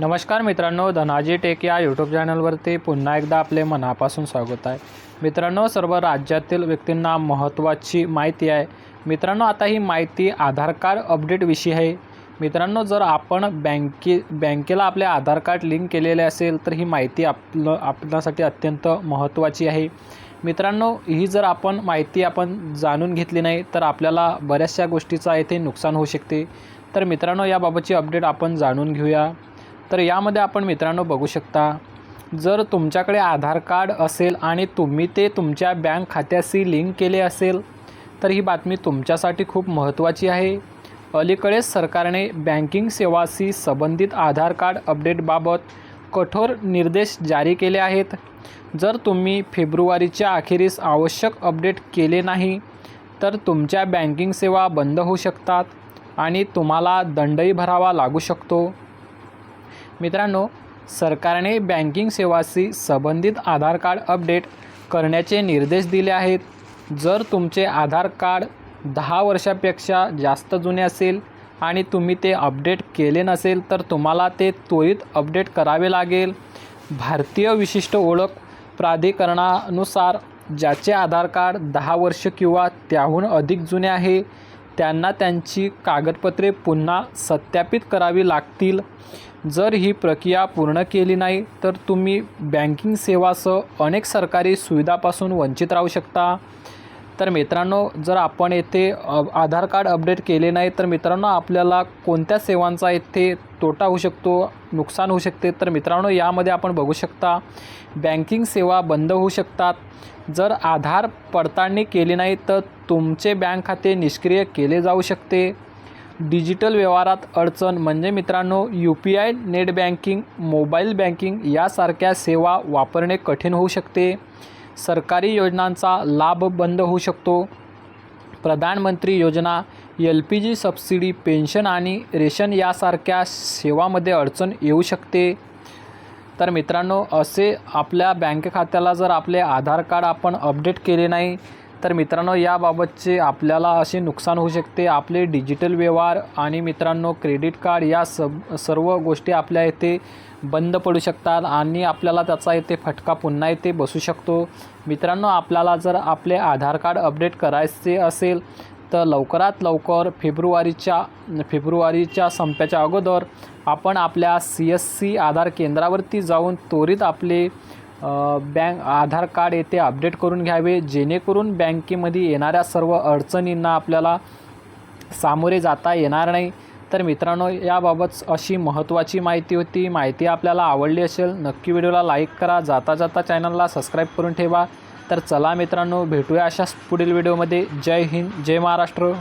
नमस्कार मित्रांनो धनाजी टेक या यूट्यूब चॅनलवरती पुन्हा एकदा आपले मनापासून स्वागत आहे. मित्रांनो सर्व राज्यातील व्यक्तींना महत्त्वाची माहिती आहे. मित्रांनो आता ही माहिती आधार कार्ड अपडेटविषयी आहे. मित्रांनो जर आपण बँके बँकेला आपले आधार कार्ड लिंक केलेले असेल तर ही माहिती आपलं आपल्यासाठी अत्यंत महत्त्वाची आहे. मित्रांनो ही जर आपण माहिती आपण जाणून घेतली नाही तर आपल्याला बऱ्याचशा गोष्टीचा येथे नुकसान होऊ शकते. तर मित्रांनो याबाबतची अपडेट आपण जाणून घेऊया. तर यामध्ये आपण मित्रांनो बघू शकता जर तुमच्याकडे आधार कार्ड असेल आणि तुम्ही ते तुमच्या बँक खात्याशी लिंक केले असेल तर ही बातमी तुमच्यासाठी खूप महत्त्वाची आहे. अलीकडेच सरकारने बँकिंग सेवाशी संबंधित आधार कार्ड अपडेटबाबत कठोर निर्देश जारी केले आहेत. जर तुम्ही फेब्रुवारीच्या अखेरीस आवश्यक अपडेट केले नाही तर तुमच्या बँकिंग सेवा बंद होऊ शकतात आणि तुम्हाला दंडही भरावा लागू शकतो. मित्रांनो सरकारने बँकिंग सेवाशी संबंधित आधार कार्ड अपडेट करण्याचे निर्देश दिले आहेत. जर तुमचे आधार कार्ड दहा वर्षापेक्षा जास्त जुने असेल आणि तुम्ही ते अपडेट केले नसेल तर तुम्हाला ते त्वरित अपडेट करावे लागेल. भारतीय विशिष्ट ओळख प्राधिकरणानुसार ज्याचे आधार कार्ड दहा वर्ष किंवा त्याहून अधिक जुने आहे त्यांना त्यांची कागदपत्रे पुन्हा सत्यापित करावी लागतील. जर ही प्रक्रिया पूर्ण केली नाही तर तुम्ही बँकिंग सेवासह अनेक सरकारी सुविधापासून वंचित राहू शकता. तर मित्रांनो जर आपण येथे आधार कार्ड अपडेट केले नाही तर मित्रांनो आपल्याला कोणत्या सेवांचा येथे तोटा होऊ शकतो नुकसान होऊ शकते. तर मित्रांनो यामध्ये आपण बघू शकता बँकिंग सेवा बंद होऊ शकतात. जर आधार पडताळणी केली नाही तर तुमचे बँक खाते निष्क्रिय केले जाऊ शकते. डिजिटल व्यवहारात अडचण म्हणजे मित्रांनो U P I net banking mobile banking यासारख्या सेवा वापरणे कठीण होऊ शकते. सरकारी योजनांचा लाभ बंद होऊ शकतो. प्रधानमंत्री योजना L P G subsidy pension आणि रेशन यासारख्या सेवामध्ये अडचण येऊ शकते. तर मित्रांनो असे आपल्या बँक खात्याला जर आपले आधार कार्ड आपण अपडेट केले नाही तर मित्रांनो याबाबतचे आपल्याला असे नुकसान होऊ शकते. आपले डिजिटल व्यवहार आणि मित्रांनो क्रेडिट कार्ड या सब सर्व गोष्टी आपल्या इथे बंद पडू शकतात आणि आपल्याला त्याचा येथे फटका पुन्हा इथे बसू शकतो. मित्रांनो आपल्याला जर आपले आधार कार्ड अपडेट करायचे असेल तर लवकरात लवकर फेब्रुवारीच्या फेब्रुवारीच्या संप्याच्या अगोदर आपण आपल्या सी एस सी आधार केंद्रावरती जाऊन त्वरित आपले बँक आधार कार्ड येथे अपडेट करून घ्यावे. जेणेकरून बँकेमध्ये येणाऱ्या सर्व अडचणींना आपल्याला सामोरे जाता येणार नाही. तर मित्रांनो याबाबत अशी महत्त्वाची माहिती होती. माहिती आपल्याला आवडली असेल नक्की व्हिडिओला लाईक करा. जाता जाता चॅनलला सबस्क्राईब करून ठेवा. तर चला मित्रांनो भेटूया अशाच पुढील व्हिडिओमध्ये. जय हिंद जय महाराष्ट्र.